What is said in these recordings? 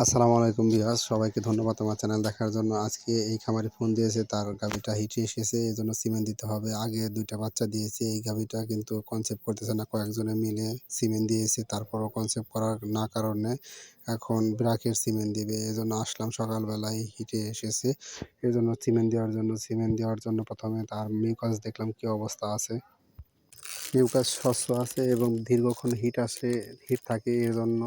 আসসালামু আলাইকুম বিহাস সবাইকে ধন্যবাদ আমার চ্যানেল দেখার জন্য। আজকে এই খামারে ফোন দিয়েছে, তার গাভিটা হিটে এসেছে এই জন্য সিমেন্ট দিতে হবে। আগে দুইটা বাচ্চা দিয়েছে, এই গাভিটা কিন্তু কনসেপ্ট করতেছে না, কয়েকজনে মিলে সিমেন্ট দিয়েছে, তারপরও কনসেপ্ট করার না কারণে এখন ব্রাকের সিমেন্ট দিবে। এই জন্য আসলাম সকালবেলায়, হিটে এসেছে। এই জন্য সিমেন্ট দেওয়ার জন্য, সিমেন্ট দেওয়ার জন্য প্রথমে তার মিউকাস দেখলাম কি অবস্থা আছে। মিউকাস স্বচ্ছ আছে এবং দীর্ঘক্ষণ হিট আসে, হিট থাকে এর জন্য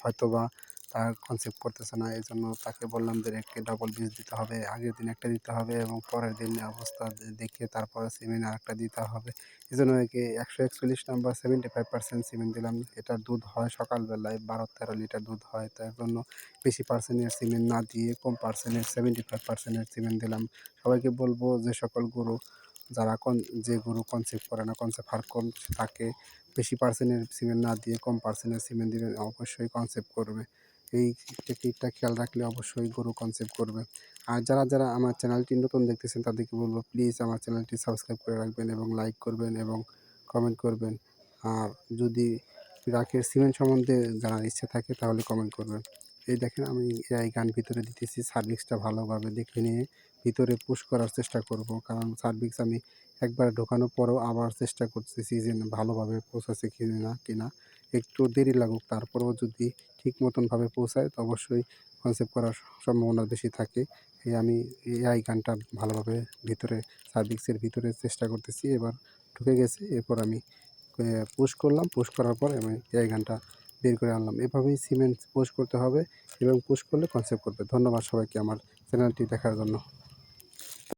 হয়তোবা তার কনসেপ্ট করতেছে না এই জন্য তাকে বললাম যে একটি ডবল বীজ দিতে হবে, আগের দিন একটা দিতে হবে এবং পরের দিন অবস্থা দেখে তারপরে সিমেন্ট আরেকটা দিতে হবে। এই জন্য একে একশো একচল্লিশ number seventy five percent cement দিলাম, এটা দুধ হয় সকালবেলায় বারো তেরো লিটার দুধ হয় তার জন্য বেশি পার্সেন্টের সিমেন্ট না দিয়ে কম পার্সেন্টের সেভেন্টি ফাইভ পার্সেন্টের সিমেন্ট দিলাম। সবাইকে বলব যে সকল গরু যারা কন যে গরু কনসেপ্ট করে না কনসেপ্ট হার কম থাকে বেশি পার্সেন্টের সিমেন্ট না দিয়ে কম পার্সেন্টের সিমেন্ট দিলে অবশ্যই কনসেপ্ট করবে। এই টেকনিকটা খেয়াল রাখলে অবশ্যই গরু কনসেপ্ট করবে। আর যারা যারা আমার চ্যানেলটি নতুন দেখতেছেন, তাদেরকে বলব প্লিজ আমার চ্যানেলটি সাবস্ক্রাইব করে রাখবেন এবং লাইক করবেন এবং কমেন্ট করবেন। আর যদি রাকের সিমেন্ট সম্বন্ধে জানার ইচ্ছা থাকে তাহলে কমেন্ট করবেন। এই দেখেন আমি এই গান ভিতরে দিতেছি সার্ভিক্সটা ভালোভাবে দেখে নিয়ে ভিতরে পুশ করার চেষ্টা করব। কারণ সার্ভিক্স আমি একবার ঢোকানোর পরেও আবার চেষ্টা করতেছি যে ভালোভাবে পৌঁছাচ্ছে কি না, কিনা। একটু দেরি লাগুক, তারপরেও যদি ঠিক মতনভাবে পৌঁছায়, তো অবশ্যই কনসেপ্ট করার সম্ভাবনা বেশি থাকে। এই আমি এআই গানটা ভালোভাবে ভিতরে সার্ভিসের ভিতরে চেষ্টা করতেছি, এবার ঢুকে গেছে। এরপর আমি পুশ করলাম। পুশ করার পর আমি এআই গানটা বের করে আনলাম। এভাবেই সিমেন্ট পুশ করতে হবে এবং পুশ করলে কনসেপ্ট করবে। ধন্যবাদ সবাইকে আমার চ্যানেলটি দেখার জন্য।